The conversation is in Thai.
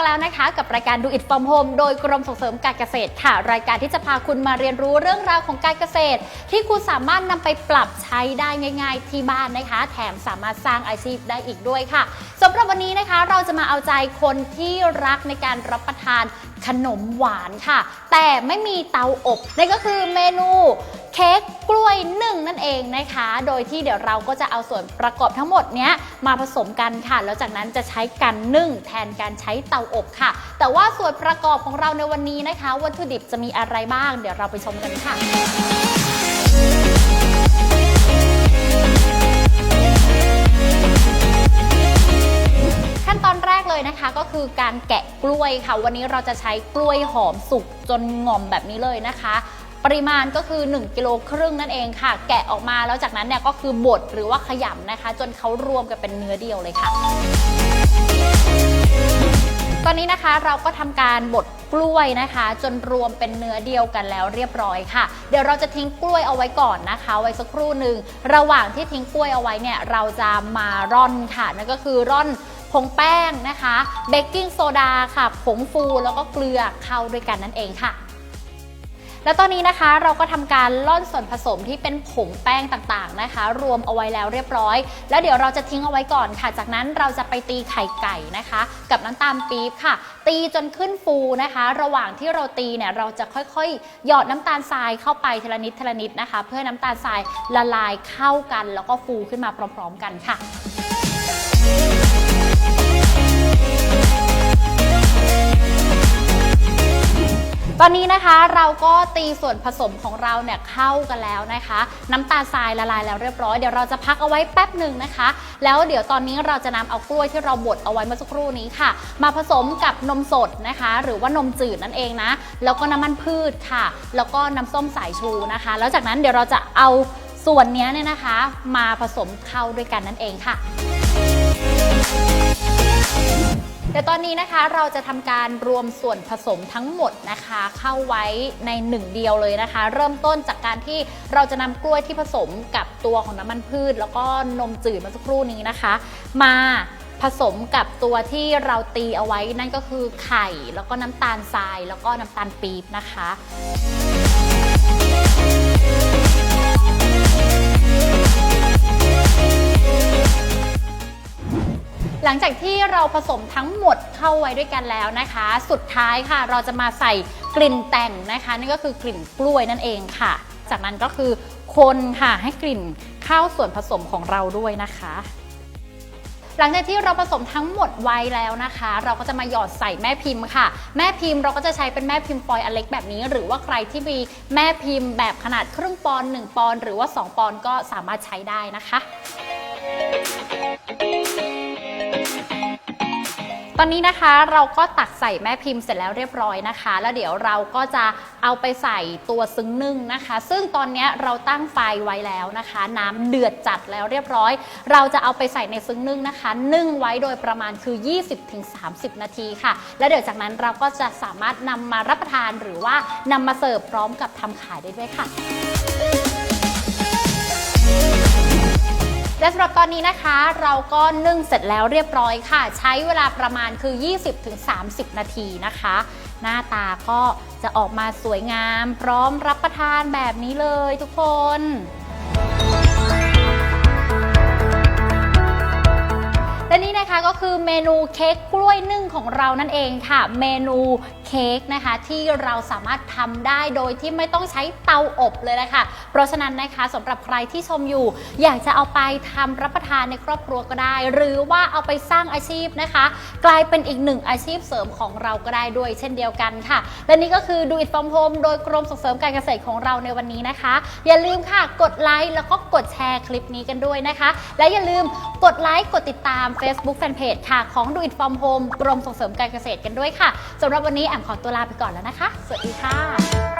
กับรายการดูอิ t From Home โดยกรมส่งเสริมการเกษตรค่ะ รายการที่จะพาคุณมาเรียนรู้เรื่องราวของการเกษตร ที่คุณสามารถนำไปปรับใช้ได้ง่าย ๆ ที่บ้านนะคะ แถมสามารถสร้างอาชีพได้อีกด้วยค่ะสำหรับวันนี้นะคะเราจะมาเอาใจคนที่รักในการรับประทาน ขนมหวานค่ะ แต่ไม่มีเตาอบนั่นก็คือเมนูเค้กกล้วยนึ่งนั่นเองนะคะ โดยที่เดี๋ยวเราก็จะเอาส่วนประกอบทั้งหมดเนี้ยมาผสมกันค่ะ แล้วจากนั้นจะใช้การนึ่งแทนการใช้เตาอบค่ะ แต่ว่าส่วนประกอบของเราในวันนี้นะคะ วัตถุดิบจะมีอะไรบ้าง เดี๋ยวเราไปชมกันค่ะ คือการแกะกล้วยค่ะ วันนี้เราจะใช้กล้วยหอมสุกจนงอมแบบนี้เลยนะคะ ปริมาณก็คือ 1กิโลครึ่งนั่นเองค่ะ แกะออกมาแล้วจากนั้นเนี่ยก็คือบดหรือว่าขยำนะคะ จนเขารวมกันเป็นเนื้อเดียวเลยค่ะตอนนี้นะคะเราก็ทำการบดกล้วยนะคะ จนรวมเป็นเนื้อเดียวกันแล้วเรียบร้อยค่ะ เดี๋ยวเราจะทิ้งกล้วยเอาไว้ก่อนนะคะ ไว้สักครู่หนึ่งระหว่างที่ทิ้งกล้วยเอาไว้เนี่ยเราจะมาร่อนค่ะนั่นก็คือร่อน ผงแป้งนะคะเบกกิ้งโซดาค่ะผงฟูแล้วก็เกลือเข้าด้วยกันนั่นเองค่ะแล้วตอนนี้นะคะเราก็ทำการล่อนส่วนผสมที่เป็นผงแป้งต่างๆนะคะ รวมเอาไว้แล้วเรียบร้อย แล้วเดี๋ยวเราจะทิ้งเอาไว้ก่อนค่ะ จากนั้นเราจะไปตีไข่ไก่นะคะ กับน้ำตาลปี๊บค่ะ ตีจนขึ้นฟูนะคะ ระหว่างที่เราตีเนี่ยเราจะค่อยๆ หยอดน้ำตาลทรายเข้าไปทีละนิดทีละนิดนะคะ เพื่อให้น้ำตาลทรายละลายเข้ากัน แล้วก็ฟูขึ้นมาพร้อม ๆ กันค่ะ อนนี้นะคะเราก็ตีส่วนผสมของเราเนี่ยเข้ากันแล้วนะคะ น้ำตาลทรายละลายแล้วเรียบร้อยเดี๋ยวเราจะพักเอาไว้แป๊บหนึ่งนะคะ แล้วเดี๋ยวตอนนี้เราจะนำเอากล้วยที่เราบดเอาไว้เมื่อสักครู่นี้ค่ะ มาผสมกับนมสดนะคะ หรือว่านมจืดนั่นเองนะแล้วก็น้ำมันพืชค่ะ แล้วก็น้ำส้มสายชูนะคะ แล้วจากนั้นเดี๋ยวเราจะเอาส่วนนี้เนี่ยนะคะ มาผสมเข้าด้วยกันนั่นเองค่ะ แต่ตอนนี้นะคะเราจะทำการรวมส่วนผสมทั้งหมดนะคะ เข้าไว้ในหนึ่งเดียวเลยนะคะ เริ่มต้นจากการที่เราจะนำกล้วยที่ผสมกับตัวของน้ำมันพืช แล้วก็นมจืดเมื่อสักครู่นี้นะคะ มาผสมกับตัวที่เราตีเอาไว้นั่นก็คือไข่ แล้วก็น้ำตาลทราย แล้วก็น้ำตาลปี๊บนะคะ ลังจากที่เราผสมทั้งหมดเข้าไว้ด้วยกันแล้วนะคะ สุดท้ายค่ะ เราจะมาใส่กลิ่นแต่งนะคะนั่นก็คือกลิ่นกล้วยนั่นเองค่ะ จากนั้นก็คือคนค่ะให้กลิ่นเข้าส่วนผสมของเราด้วยนะคะ หลังจากที่เราผสมทั้งหมดไว้แล้วนะคะ เราก็จะมาหยอดใส่แม่พิมพ์ค่ะ แม่พิมพ์เราก็จะใช้เป็นแม่พิมพ์ฟอยล์อันเล็กแบบนี้ หรือว่าใครที่มีแม่พิมพ์แบบขนาดครึ่งปอนด์1ปอนด์หรือว่า 2 ปอนด์ก็สามารถใช้ได้นะคะ ตอนนี้นะคะเราก็ตักใส่แม่พิมพ์เสร็จแล้วเรียบร้อยนะคะ แล้วเดี๋ยวเราก็จะเอาไปใส่ตัวซึ้งนึ่งนะคะ ซึ่งตอนนี้เราตั้งไฟไว้แล้วนะคะ น้ำเดือดจัดแล้วเรียบร้อย เราจะเอาไปใส่ในซึ้งนึ่งนะคะ นึ่งไว้โดยประมาณคือ 20-30 นาทีค่ะ แล้วเดี๋ยวจากนั้นเราก็จะสามารถนำมารับประทานหรือว่านำมาเสิร์ฟพร้อมกับทำขายได้ด้วยค่ะ และสำหรับตอนนี้นะคะเราก็นึ่งเสร็จแล้วเรียบร้อยค่ะ ใช้เวลาประมาณคือ 20-30 นาทีนะคะ หน้าตาก็จะออกมาสวยงาม พร้อมรับประทานแบบนี้เลยทุกคนและนี่นะคะก็คือเมนูเค้กกล้วยนึ่งของเรานั่นเองค่ะ เมนู เค้กนะคะที่เราสามารถทำได้โดยที่ไม่ต้องใช้เตาอบเลยนะคะเพราะฉะนั้นนะคะสำหรับใครที่ชมอยู่ อยากจะเอาไปทำรับประทานในครอบครัวก็ได้ หรือว่าเอาไปสร้างอาชีพนะคะ กลายเป็นอีกหนึ่งอาชีพเสริมของเราก็ได้ด้วยเช่นเดียวกันค่ะ และนี่ก็คือ Do It From Home โดยกรมส่งเสริมการเกษตรของเราในวันนี้นะคะ อย่าลืมค่ะกดไลค์แล้วก็กดแชร์คลิปนี้กันด้วยนะคะ และอย่าลืมกดไลค์กดติดตาม Facebook Fanpage ค่ะของ Do It From Home กรมส่งเสริมการเกษตรกันด้วยค่ะสำหรับวันนี้แอมขอตัวลาไปก่อนแล้วนะคะ สวัสดีค่ะ